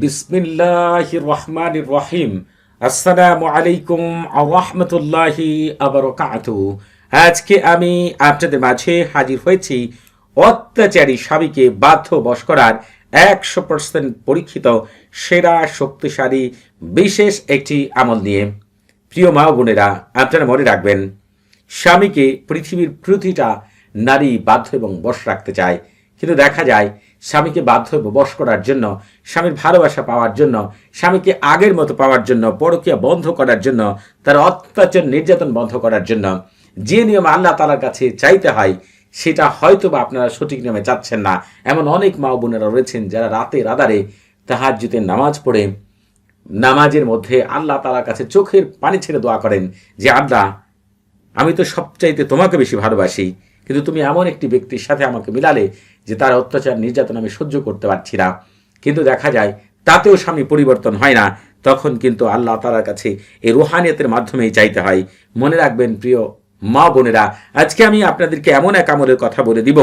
বিসমিল্লাহ রহমান রহিম আসসালামু আলাইকুম রহমতুল্লাহি আবরকাত আজকে আমি আপনাদের মাঝে হাজির হয়েছি অত্যাচারী স্বামীকে বাধ্য বশ করার একশো পার্সেন্ট পরীক্ষিত, সেরা, শক্তিশালী, বিশেষ একটি আমল নিয়ে। প্রিয় মা বোনেরা, আপনারা মনে রাখবেন, স্বামীকে পৃথিবীর প্রতিটা নারী বাধ্য এবং বশ রাখতে চায়। কিন্তু দেখা যায়, স্বামীকে বাধ্য বশ করার জন্য, স্বামীর ভালোবাসা পাওয়ার জন্য, স্বামীকে আগের মতো পাওয়ার জন্য, পরকীয়া বন্ধ করার জন্য, তার অত্যাচার নির্যাতন বন্ধ করার জন্য, যে নিয়ম আল্লাহ তালার কাছে চাইতে হয়, সেটা হয়তো বা আপনারা সঠিক নিয়মে চাচ্ছেন না। এমন অনেক মা বোনেরা রয়েছেন যারা রাতে রাদারে তাহাজ্জুদের নামাজ পড়ে, নামাজের মধ্যে আল্লাহ তালার কাছে চোখের পানি ছেড়ে দোয়া করেন যে আল্লাহ আমি তো সবচাইতে তোমাকে বেশি ভালোবাসি। কিন্তু তুমি এমন একটি ব্যক্তির সাথে আমাকে মিলালে যে তার অত্যাচার নির্যাতন আমি সহ্য করতে পারছি না। কিন্তু দেখা যায়, তাতেও স্বামী পরিবর্তন হয় না। তখন কিন্তু আল্লাহ তালার কাছে এই রুহানিয়তের মাধ্যমেই চাইতে হয়। মনে রাখবেন প্রিয় মা বোনেরা, আজকে আমি আপনাদেরকে এমন এক আমলের কথা বলে দিব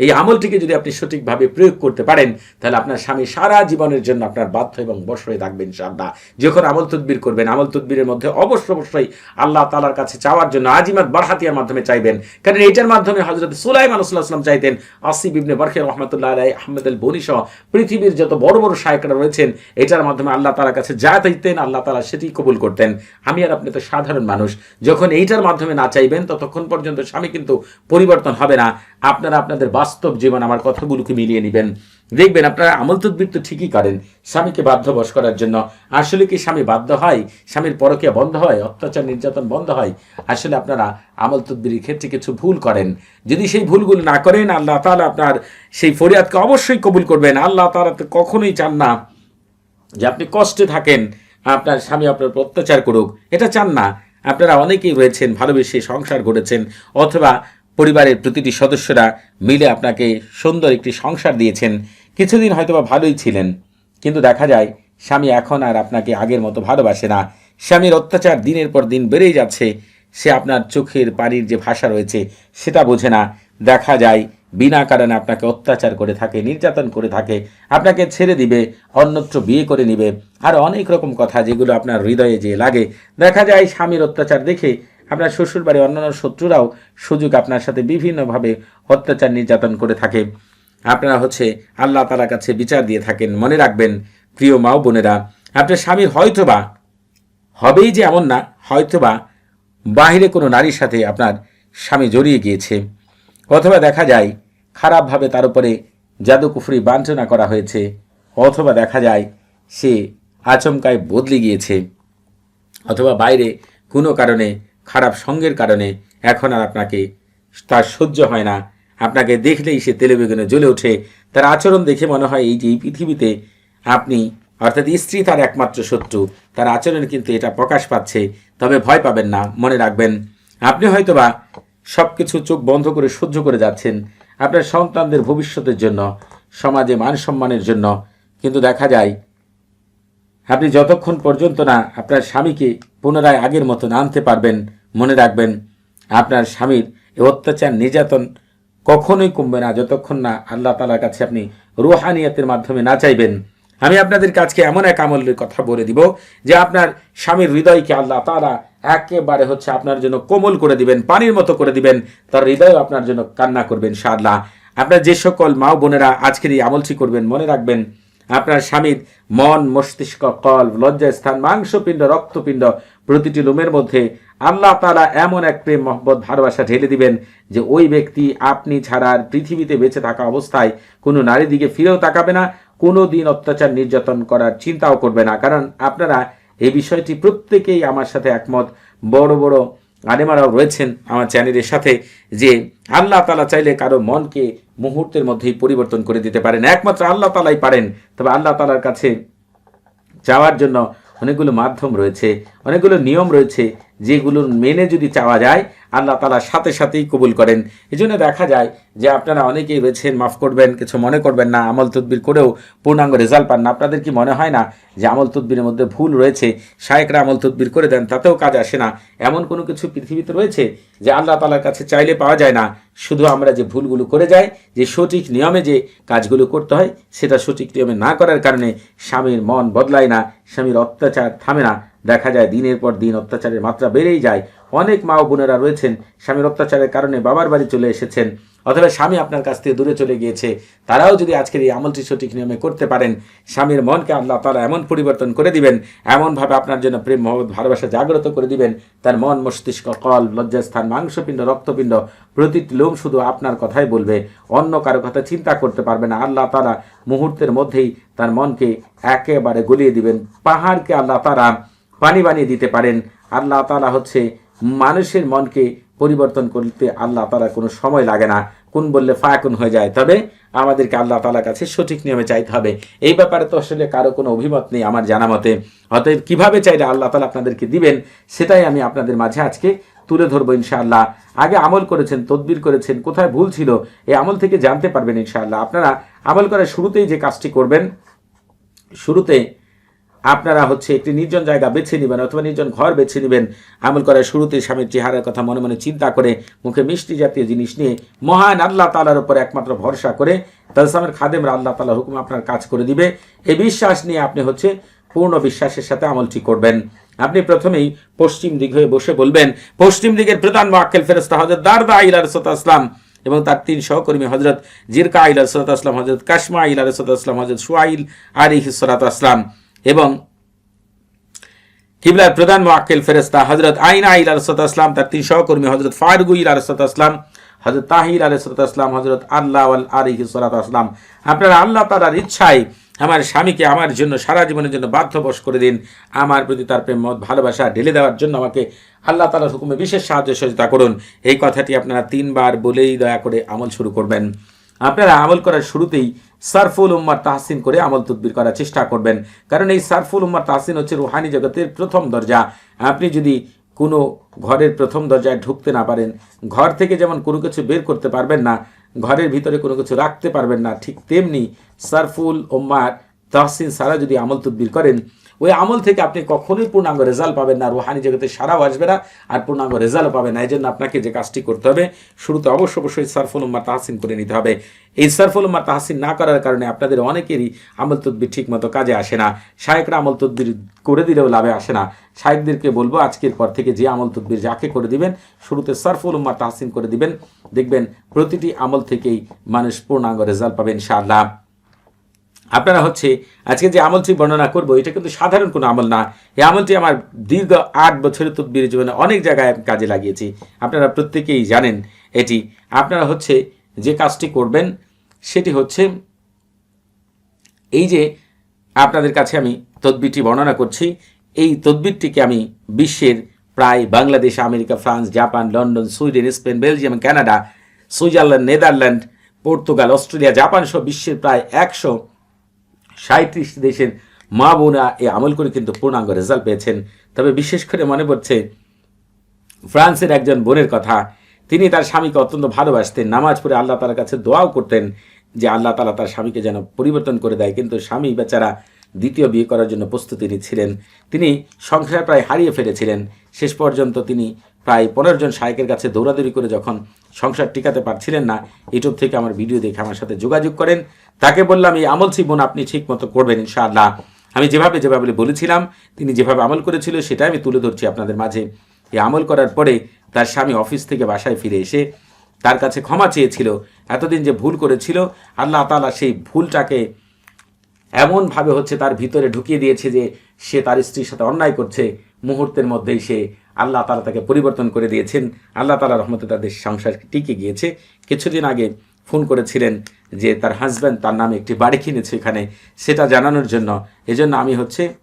এই আমলটিকে যদি আপনি সঠিকভাবে প্রয়োগ করতে পারেন, তাহলে আপনার স্বামী সারা জীবনের জন্য আপনার বাধ্য এবং বশ হয়ে থাকবেন সাদা যখন আমল তদ্বির করবেন, আমল তদ্বিরের মধ্যে অবশ্য অবশ্যই আল্লাহ তালার কাছে চাওয়ার জন্য আজিমাত বারহাতিয়ার মাধ্যমে চাইবেন। কারণ এইটার মাধ্যমে হজরত সুলাইমান আসলাম চাইতেন, আসিফ ইবনে বরখে রহমতুল্লাহ আলাই আহমেদ আল বনি সহ পৃথিবীর যত বড় বড় শায়করা রয়েছেন, এটার মাধ্যমে আল্লাহ তালার কাছে যা চাইতেন, আল্লাহ তালা সেটি কবুল করতেন। আমি আর আপনি তো সাধারণ মানুষ, যখন এইটার মাধ্যমে না চাইবেন, ততক্ষণ পর্যন্ত স্বামী কিন্তু পরিবর্তন হবে না। আপনারা আপনাদের বাস্তব জীবন আমার কথাগুলোকে মিলিয়ে নেবেন। দেখবেন আপনারা আমল তদ্বির তো ঠিকই করেন, স্বামীকে বাধ্য বশ করার জন্য। আসলে কি স্বামী বাধ্য হয়? স্বামীর পরকিয়া বন্ধ হয়? অত্যাচার, নির্যাতন বন্ধ হয়? আসলে আপনারা আমল তদ্বিরের ক্ষেত্রে কিছু ভুল করেন। যদি সেই ভুলগুলো না করেন, আল্লাহ তালা আপনার সেই ফরিয়াদকে অবশ্যই কবুল করবেন। আল্লাহ তালা তো কখনোই চান না যে আপনি কষ্টে থাকেন, আপনার স্বামী আপনার অত্যাচার করুক। এটা চান না। আপনারা অনেকেই রয়েছেন, ভালোবেসে সংসার গড়েছেন, অথবা পরিবারের প্রতিটি সদস্যরা মিলে আপনাকে সুন্দর একটি সংসার দিয়েছেন। কিছুদিন হয়তোবা ভালোই ছিলেন, কিন্তু দেখা যায় স্বামী এখন আর আপনাকে আগের মতো ভালোবাসে না। স্বামীর অত্যাচার দিনের পর দিন বেড়েই যাচ্ছে, সে আপনার চোখের পানির যে ভাষা রয়েছে সেটা বোঝে না। দেখা যায় বিনা কারণে আপনাকে অত্যাচার করে থাকে, নির্যাতন করে থাকে, আপনাকে ছেড়ে দিবে, অন্যত্র বিয়ে করে নিবে। আর অনেক রকম কথা যেগুলো আপনার হৃদয়ে যে লাগে। দেখা যায় স্বামীর অত্যাচার দেখে আপনার শ্বশুরবাড়ি অন্যান্য শত্রুরাও সুযোগ আপনার সাথে বিভিন্নভাবে অত্যাচার নির্যাতন করে থাকে। আপনারা হচ্ছে আল্লাহ তালার কাছে বিচার দিয়ে থাকেন। মনে রাখবেন, প্রিয় মা বোনেরা, আপনার স্বামীর হয়তোবা হবেই যে এমন না, হয়তোবা বাহিরে কোনো নারীর সাথে আপনার স্বামী জড়িয়ে গিয়েছে। অথবা দেখা যায়, খারাপভাবে তার উপরে জাদুকুফরি বাঞ্ছনা করা হয়েছে। অথবা দেখা যায়, সে আচমকায় বদলে গিয়েছে। অথবা বাইরে কোনো কারণে খারাপ সঙ্গের কারণে এখন আর আপনাকে তার সহ্য হয় না। আপনাকে দেখলেই সে তেলে বেগুনে জ্বলে ওঠে। তার আচরণ দেখে মনে হয় এই যে এই পৃথিবীতে আপনি, অর্থাৎ স্ত্রী তার একমাত্র শত্রু, তার আচরণ কিন্তু এটা প্রকাশ পাচ্ছে, তবে ভয় পাবেন না, মনে রাখবেন। আপনি হয়তোবা সব কিছু চোখ বন্ধ করে সহ্য করে যাচ্ছেন আপনার সন্তানদের ভবিষ্যতের জন্য, সমাজে মান সম্মানের জন্য। কিন্তু দেখা যায়, আপনি যতক্ষণ পর্যন্ত না আপনার স্বামীকে পুনরায় আগের মতো আনতে পারবেন। মনে রাখবেন, আপনার স্বামীর এই অত্যাচার নির্যাতন কখনোই কমবে না, যতক্ষণ না আল্লাহ তালার কাছে আপনি রুহানিয়াতের মাধ্যমে না চাইবেন। আমি আপনাদের কাছকে এমন এক আমলের কথা বলে দিব, যে আপনার স্বামীর হৃদয়কে আল্লাহ তারা একেবারে হচ্ছে আপনার জন্য কোমল করে দিবেন, পানির মতো করে দিবেন, তার হৃদয় আপনার জন্য কান্না করবেন শাল্লাহ আপনার যে সকল মা বোনেরা আজকের এই আমলটি করবেন, মনে রাখবেন আপনার স্বামীর মন, মস্তিষ্ক, কল, লজ্জাস্থান, মাংসপিণ্ড, রক্তপিণ্ড প্রতিটি লোমের মধ্যে আল্লাহ তালা এমন এক প্রেম, মহব্বত, ভালোবাসা ঢেলে দিবেন যে ওই ব্যক্তি আপনি ছাড়া আর পৃথিবীতে বেঁচে থাকা অবস্থায় কোনো নারী দিকে ফিরেও তাকাবে না, কোনো দিন অত্যাচার, নির্যাতন করার চিন্তাও করবে না। কারণ আপনারা এই বিষয়টি প্রত্যেকেই আমার সাথে একমত। বড় বড় আলেমারাও রয়েছেন আমার চ্যানেলের সাথে যে আল্লাহ তালা চাইলে কারও মনকে মুহূর্তের মধ্যেই পরিবর্তন করে দিতে পারেন। একমাত্র আল্লাহ তালাই পারেন। তবে আল্লাহ তালার কাছে যাওয়ার জন্য অনেকগুলো মাধ্যম রয়েছে, অনেকগুলো নিয়ম রয়েছে, যেগুলো মেনে যদি চাওয়া যায়, আল্লাহ তালা সাথে সাথেই কবুল করেন। এই জন্য দেখা যায় যে আপনারা অনেকেই রয়েছেন, মাফ করবেন, কিছু মনে করবেন না, আমল তদবির করেও পূর্ণাঙ্গ রেজাল্ট পান না। আপনাদের কি মনে হয় না যে আমল তদবিরের মধ্যে ভুল রয়েছে? শায়েকরা আমল তদবির করে দেন, তাতেও কাজ আসে না। এমন কোনো কিছু পৃথিবীতে রয়েছে যে আল্লাহ তালার কাছে চাইলে পাওয়া যায় না। শুধু আমরা যে ভুলগুলো করে যাই, যে সঠিক নিয়মে যে কাজগুলো করতে হয়, সেটা সঠিক নিয়মে না করার কারণে স্বামীর মন বদলায় না, স্বামীর অত্যাচার থামে না। দেখা যায় দিনের পর দিন অত্যাচারের মাত্রা বেড়েই যায়। অনেক মা ও বোনেরা রয়েছেন, স্বামীর অত্যাচারের কারণে বাবার বাড়ি চলে এসেছেন। অথবা স্বামী আপনার কাছ থেকে দূরে চলে গিয়েছে, তারাও যদি আজকের এই আমলটি সঠিক নিয়মে করতে পারেন, স্বামীর মনকে আল্লাহ তারা এমন পরিবর্তন করে দিবেন, এমনভাবে আপনার জন্য প্রেম, মহব্বত, ভালোবাসা জাগ্রত করে দিবেন, তার মন, মস্তিষ্ক, কল, লজ্জাস্থান, মাংসপিণ্ড, রক্তপিণ্ড, প্রতিটি লোম শুধু আপনার কথাই বলবে, অন্য কারও কথা চিন্তা করতে পারবে না। আল্লাহ তারা মুহূর্তের মধ্যেই তার মনকে একেবারে গলিয়ে দিবেন, পাহাড়কে আল্লাহ তারা পানি বানিয়ে দিতে পারেন। আল্লাহ তালা হচ্ছে মানুষের মনকে পরিবর্তন করতে আল্লাহ তালা কোনো সময় লাগে না। কোন বললে ফায়াকুন হয়ে যায়, তবে আমাদেরকে আল্লাহ তালার কাছে সঠিক নিয়মে চাইতে হবে। এই ব্যাপারে তো আসলে কারও কোনো অভিমত নেই আমার জানা মতে। অতএব কীভাবে চাইলে আল্লাহ তালা আপনাদেরকে দিবেন, সেটাই আমি আপনাদের মাঝে আজকে তুলে ধরবো ইনশাআল্লাহ। আগে আমল করেছেন, তদবির করেছেন, কোথায় ভুল ছিল, এই আমল থেকে জানতে পারবেন ইনশাআল্লাহ। আপনারা আমল করার শুরুতেই যে কাজটি করবেন, শুরুতে আপনারা হচ্ছে একটি নির্জন জায়গা বেছে নেবেন অথবা নির্জন ঘর বেছে নেবেন। আমল করার শুরুতে স্বামীর চেহারার কথা মনে মনে চিন্তা করে, মুখে মিষ্টি জাতীয় জিনিস নিয়ে মহান আল্লাহ তালার উপর একমাত্র ভরসা করে তালসামের খাদেমরা আল্লাহ তালা হুকুম আপনার কাজ করে দিবে। এই বিশ্বাস নিয়ে আপনি হচ্ছে পূর্ণ বিশ্বাসের সাথে আমলটি করবেন। আপনি প্রথমেই পশ্চিম দিক হয়ে বসে বলবেন, পশ্চিম দিকের প্রধান মোয়াক্কেল ফেরস্তা হজরত দারদা ইলার আসলাম এবং তার তিন সহকর্মী হজরত জিরকা ইলার সত আসলাম হজরত কাশমা ইলার সত আসলাম হজরত সুয়াইল আলী হিসরাত আসলাম এবং কিবলার প্রধান মোয়াক্কেল ফেরেস্তা হজরত আইনা ইল আসলাম তার তিন সহকর্মী হজরত ফারগু ইল আসলাম হজরত তাহির আসলাম হজরত আল্লাহ আল আলী সালাত আসলাম আপনারা আল্লাহ তালার ইচ্ছায় আমার স্বামীকে আমার জন্য, সারা জীবনের জন্য বাধ্যবশ করে দিন। আমার প্রতি তার প্রেম, মত, ভালোবাসা ঢেলে দেওয়ার জন্য আমাকে আল্লাহ তালার হুকুমে বিশেষ সাহায্য সহযোগিতা করুন। এই কথাটি আপনারা তিনবার বলেই দয়া করে আমল শুরু করবেন। আপনারা আমল করার শুরুতেই সারফুল উম্মার তাহসিন করে আমল তদবির করার চেষ্টা করবেন। কারণ এই সারফুল উম্মার তাহসিন হচ্ছে রুহানি জগতের প্রথম দরজা। আপনি যদি কোনো ঘরের প্রথম দরজায় ঢুকতে না পারেন, ঘর থেকে যেমন কোনো কিছু বের করতে পারবেন না, ঘরের ভিতরে কোনো কিছু রাখতে পারবেন না, ঠিক তেমনি সারফুল উম্মার তাহসিন সারা যদি আমল তদবির করেন ওই আমল থেকে আপনি কখনোই পূর্ণাঙ্গ রেজাল্ট পাবেন না রুহানি জগতে সারাও আসবে না, আর পূর্ণাঙ্গ রেজাল্ট পাবেন না। এই জন্য আপনাকে যে কাজটি করতে হবে, শুরুতে অবশ্য অবশ্যই সারফুল উম্মা তাহসিন করে নিতে হবে। এই সারফুল উম্মা তাহসিন না করার কারণে আপনাদের অনেকেরই আমল তদ্বির ঠিক মতো কাজে আসে না। শায়েকরা আমল তদ্বির করে দিলেও লাভে আসে না। শায়েকদেরকে বলব, আজকের পর থেকে যে আমল তদ্বির যাকে করে দিবেন, শুরুতে সারফুল উম্মা তাহসিন করে দিবেন। দেখবেন প্রতিটি আমল থেকেই মানুষ পূর্ণাঙ্গ রেজাল্ট পাবেন ইনশাআল্লাহ। আপনারা হচ্ছে আজকে যে আমলটি বর্ণনা করব, এটা কিন্তু সাধারণ কোনো আমল না। এই আমলটি আমার দীর্ঘ আট বছরের তদ্বির জীবনে অনেক জায়গায় কাজে লাগিয়েছি। আপনারা প্রত্যেকেই জানেন এটি। আপনারা হচ্ছে যে কাজটি করবেন, সেটি হচ্ছে এই যে আপনাদের কাছে আমি তদ্বিরটি বর্ণনা করছি। এই তদ্বিরটিকে আমি বিশ্বের প্রায় Bangladesh, America, France, Japan, London, Sweden, Spain, Belgium, Canada, Switzerland, Netherland, Portugal, Australia, Japan সহ বিশ্বের প্রায় একশো সাঁত্রিশ দেশের মা বোনা এই আমল করে কিন্তু পূর্ণাঙ্গ রেজাল্ট পেয়েছেন। তবে বিশেষ করে মনে পড়ছে, ফ্রান্সের একজন বোনের কথা, তিনি তার স্বামীকে অত্যন্ত ভালোবাসতেন। নামাজ পড়ে আল্লাহ তালার কাছে দোয়াও করতেন যে আল্লাহ তালা তার স্বামীকে যেন পরিবর্তন করে দেয়। কিন্তু স্বামী বেচারা দ্বিতীয় বিয়ে করার জন্য প্রস্তুতি নিচ্ছিলেন। তিনি সংসার প্রায় হারিয়ে ফেলেছিলেন। শেষ পর্যন্ত তিনি প্রায় পনেরো জন শায়কের কাছে দৌড়াদৌড়ি করে যখন সংসার টিকাতে পারছিলেন না, ইউটিউব থেকে আমার ভিডিও দেখে আমার সাথে যোগাযোগ করেন। তাকে বললাম, এই আমল বোন আপনি ঠিক মতো করবেন ইনশাআল্লাহ। আমি যেভাবে যেভাবে বলেছিলাম, তিনি যেভাবে আমল করেছিল, সেটাই আমি তুলে ধরছি আপনাদের মাঝে। এই আমল করার পরে তার স্বামী অফিস থেকে বাসায় ফিরে এসে তার কাছে ক্ষমা চেয়েছিল। এতদিন যে ভুল করেছিল, আল্লাহ তালা সেই ভুলটাকে এমনভাবে হচ্ছে তার ভিতরে ঢুকিয়ে দিয়েছে যে সে তার স্ত্রীর সাথে অন্যায় করছে। মুহূর্তের মধ্যেই সে আল্লাহ তালা তাকে পরিবর্তন করে দিয়েছেন। আল্লাহ তালা রহমতে তাদের সংসার টিকে গিয়েছে। কিছুদিন আগে ফোন করেছিলেন যে তার হাজব্যান্ড তার নামে একটি বাড়ি কিনেছে এখানে। সেটা জানানোর জন্য। এজন্য আমি হচ্ছে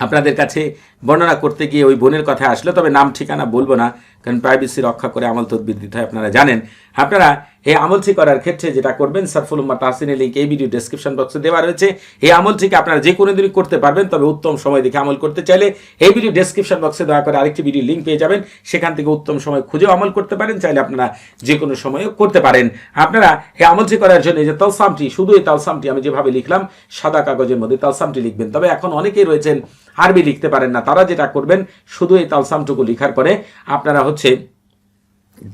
আপনাদের কাছে বর্ণনা করতে গিয়ে ওই বোনের কথা আসলো, তবে নাম ঠিকানা বলব না। কারণ প্রাইভেসি রক্ষা করে আমল তদবির দিতে হয়, আপনারা জানেন। আপনারা এই আমলটি করার ক্ষেত্রে যেটা করবেন, সারফুল উম্মা তাহসিনের লিঙ্ক এই ভিডিও ডেসক্রিপশন বক্সে দেওয়া রয়েছে। এই আমলটিকে আপনারা যে কোনো দিনই করতে পারবেন, তবে উত্তম সময় দেখে আমল করতে চাইলে এই ভিডিও ডেসক্রিপশন বক্সে দয়া করে আরেকটি ভিডিও লিঙ্ক পেয়ে যাবেন। সেখান থেকে উত্তম সময় খুঁজেও আমল করতে পারেন, চাইলে আপনারা যে কোনো সময়ও করতে পারেন। আপনারা এই আমলটি করার জন্য যে তালসামটি, শুধু এই তালসামটি আমি যেভাবে লিখলাম, সাদা কাগজের মধ্যে তালসামটি লিখবেন। তবে এখন অনেকেই রয়েছেন, আরবি লিখতে পারেন না, তারা যেটা করবেন, শুধু এই তালসামটুকু লিখার পরে আপনারা হচ্ছে,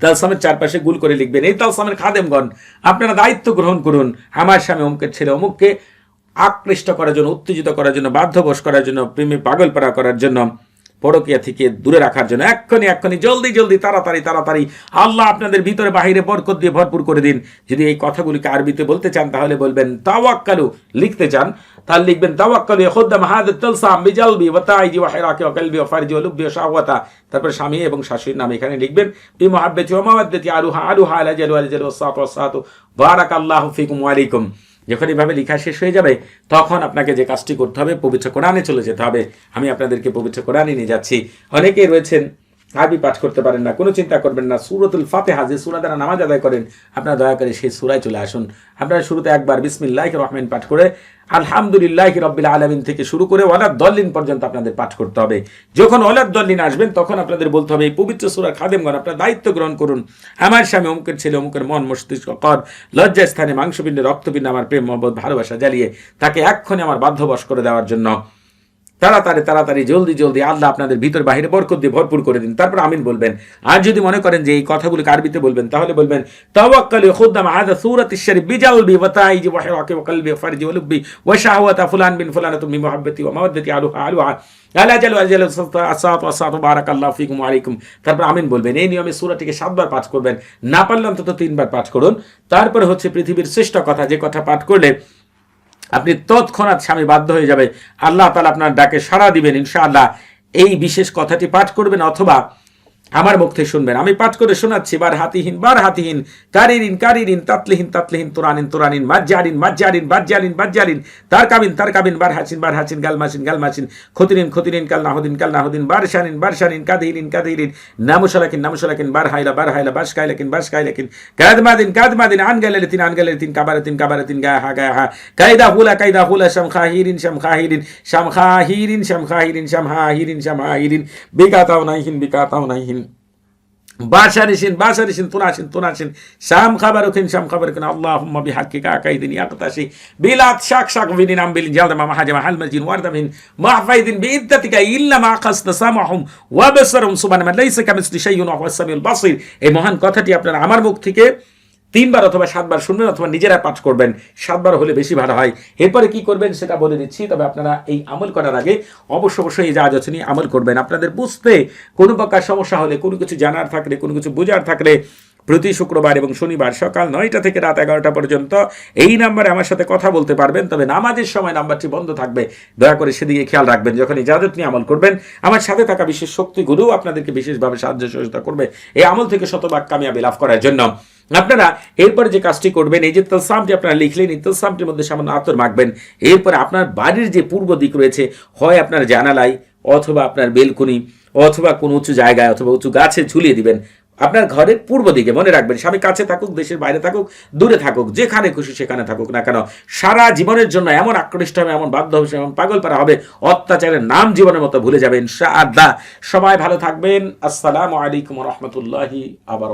তালসামের চারপাশে গুল করে লিখবেন, এই তালসামের খাদেমগণ, আপনারা দায়িত্ব গ্রহণ করুন। আমার স্বামী অমুকের ছেলে অমুককে আকৃষ্ট করার জন্য, উত্তেজিত করার জন্য, বাধ্যবশ করার জন্য, প্রেমে পাগল পাড়া করার জন্য, পরকিয়া থেকে দূরে রাখার জন্য, এক্ষুনি এক্ষুনি, জলদি জলদি, তাড়াতাড়ি তাড়াতাড়ি, আল্লাহ আপনাদের ভিতরে বাহিরে বরকত দিয়ে ভরপুর করে দিন। যদি এই কথাগুলিকে আরবিতে বলতে চান, তাহলে বলবেন, তাওয়াক্কালু, লিখতে চান তাহলে লিখবেন, তাওয়াক্কালু খুদ্দাম হাদাত তালসাম বিজালবি ওয়া তাইজি ওয়া হিরাকি ওয়া কলবি ওয়া ফারজি ওয়া লুব্বি ওয়া শাহওয়াতা। তারপর স্বামী এবং শাশুড়ির নাম এখানে লিখবেন বি মুহাব্বতি ওয়া মাওয়াদ্দাতি আলুহা আলুহা আলা জালু আলা জালু ওয়াসাতু ওয়াসাতু বারাকাল্লাহু ফিকুম ওয়া আলাইকুম। যখন এইভাবে লেখা শেষ হয়ে যাবে, তখন আপনাকে যে কাজটি করতে হবে, পবিত্র কোরআনে চলে যেতে হবে। আমি আপনাদেরকে পবিত্র কোরআনে নিয়ে যাচ্ছি। অনেকেই রয়েছেন, আরবি পাঠ করতে পারেন না, কোনো চিন্তা করবেন না। সুরতুল ফাতেহা, যে সুরা দ্বারা নামাজ আদায় করেন, আপনারা দয়া করে সেই সুরায় চলে আসুন। আপনারা শুরুতে একবার বিসমিল্লাহ রহমান পাঠ করে আলহামদুলিল্লাহ রব্বিল আলমিন থেকে শুরু করে ওলাদ দল্লিন পর্যন্ত আপনাদের পাঠ করতে হবে। যখন ওলাদ দল্লিন আসবেন, তখন আপনাদের বলতে হবে, এই পবিত্র সুরা খাদেমগণ, আপনার দায়িত্ব গ্রহণ করুন। আমার স্বামী অমুকের ছেলে, অমুকের মন, মস্তিষ্ক, কর লজ্জা স্থানে মাংসপিণ্ডে রক্তপিণ্ডে আমার প্রেম, মহব্বত, ভালোবাসা জ্বালিয়ে তাকে এক্ষণে আমার বাধ্যবশ করে দেওয়ার জন্য তাড়াতাড়ি তাড়াতাড়ি, জলদি জলদি, আল্লাহ আপনাদের ভিতর বাহিরে বরকত দিয়ে ভরপুর করে দিন। তারপর আমিন বলবেন। আর যদি মনে করেন যে এই কথাগুলো আরবিতে বলবেন, তাহলে বলবেন, তাওয়াক্কালি খুদ্দাম আশ-শরীফ বিজালবি ফারজি ফুলান বিন ফুলানাতু মিন মুহাব্বতি ওয়া মাওয়াদ্দাতি আলুহা আলুহা আলা জালু আসাত আসাত ফিকুম আলাইকুম। তারপর আমিন বলবেন, এই নিয়মে সূরাটিকে সাতবার পাঠ করবেন, না পারলে অন্তত তিনবার পাঠ করুন। তারপরে হচ্ছে পৃথিবীর শ্রেষ্ঠ কথা, যে কথা পাঠ করলে আপনি তৎক্ষণাৎ স্বামী বাধ্য হয়ে যাবে আল্লাহ তালা আপনার ডাকে সাড়া দিবেন ইনশাআল্লাহ। এই বিশেষ কথাটি পাঠ করবেন অথবা আমার মুখ শুনবেন। আমি পাঠ করে শোনাচ্ছি, বার হাতিহীন বার হাতিহীন, কারিরিন কারিরিন, তাতলিহীন তাতলিহীন, তোরানিন তোরানিন, মাজ্জারিন মাজ্জারিন, বাজ্জারিন বাজ্জারিন তার কাবিন তার কাবিন বার হাসিন বার হাসিন গালমাসিন গালমাসিন খতিরিন খতিরিন, কাল নাহদিন কাল নাহদিন, বার শানিন বার শানিন কাদিরিন কাদিরিন, নামুশালাকিন নামুশালাকিন, বার হাইলা বার হাইলা, বাস কাইলাকিন বাস কাইলাকিন, কাদমাদিন কাদমাদিন আন গালালিতিন আন গালালিতিন কাবারাতিন কাবারাতিন গায়া হা গায়া হা, কায়দা হুলা কায়দা হুলা শাম খাহিরিন শাম খাহিরিন শাম খাহিরিন শাম খাহিরিন শাম হাহিরিন শাম হাহিরিন বিকাতাও নাইহিন বিকাতাও নাইহিন। বাসারিসিন বাসারিসিন তুনাসিন তুনাসিন শাম খাবার ওখিন, শাম খাবার কিন আল্লাহুম্মা বিহাক্কিকা কাইদিন ইয়াকতাসি বিলাত শাক শাক বিনি নাম বিলিন জালদা মা হাজামা হাল মাজিন ওয়ারদামিন মাহফাইদিন বিইদ্দাতিকা ইল্লা মা খাসতা সামাহুম ওয়া বাসারুম সুবহানাল্লাহ, লাইসা কামিসলি শাইউন, ওয়া হুয়াস বাসির। এই মহান কথাটি আপনারা আমার মুখ থেকে তিনবার অথবা সাতবার শুনবেন অথবা নিজেরা পাঠ করবেন, সাতবার হলে বেশি ভালো হয়। এরপরে কি করবেন সেটা বলে দিচ্ছি, তবে আপনারা এই আমল করার আগে অবশ্য অবশ্যই এই যা আছে নিয়ে আমল করবেন। আপনাদের বুঝতে কোনো প্রকার সমস্যা হলে, কোনো কিছু জানার থাকলে, কোনো কিছু বোঝার থাকলে প্রতি শুক্রবার এবং শনিবার সকাল নয়টা থেকে রাত এগারোটা পর্যন্ত এই নাম্বারে আমার সাথে কথা বলতে পারবেন, তবে নামাজের সময় নাম্বারটি বন্ধ থাকবে। দয়া করে সেদিকে খেয়াল রাখবেন, যখন ইজাজত নিয়ে আমল করবেন, আমার সাথে থাকা বিশেষ শক্তিগুলো আপনাদেরকে বিশেষভাবে সাহায্য সহযোগিতা করবে এই আমল থেকে শতভাগ কামিয়াবি লাভ করার জন্য। আপনারা এরপরে যে কাজটি করবেন, এই যে তলসামটি আপনারা লিখলেন, এই তলসামটির মধ্যে সামান্য আতর মাখবেন। এরপরে আপনার বাড়ির যে পূর্ব দিক রয়েছে, হয় আপনার জানালাই অথবা আপনার বেলকুনি, অথবা কোনো উঁচু জায়গায় অথবা উঁচু গাছে ঝুলিয়ে দিবেন। আপনার ঘরের পূর্ব দিকে মনে রাখবেন, স্বামী কাছে থাকুক, দেশের বাইরে থাকুক, দূরে থাকুক, যেখানে খুশি সেখানে থাকুক না কেন, সারা জীবনের জন্য এমন আকৃষ্ট হবে, এমন বাধ্য হবে, এমন পাগল পারা হবে, অত্যাচারের নাম জীবনের মতো ভুলে যাবেন ইনশাআল্লাহ। সবাই ভালো থাকবেন। আসসালামু আলাইকুম রহমতুল্লাহি আবার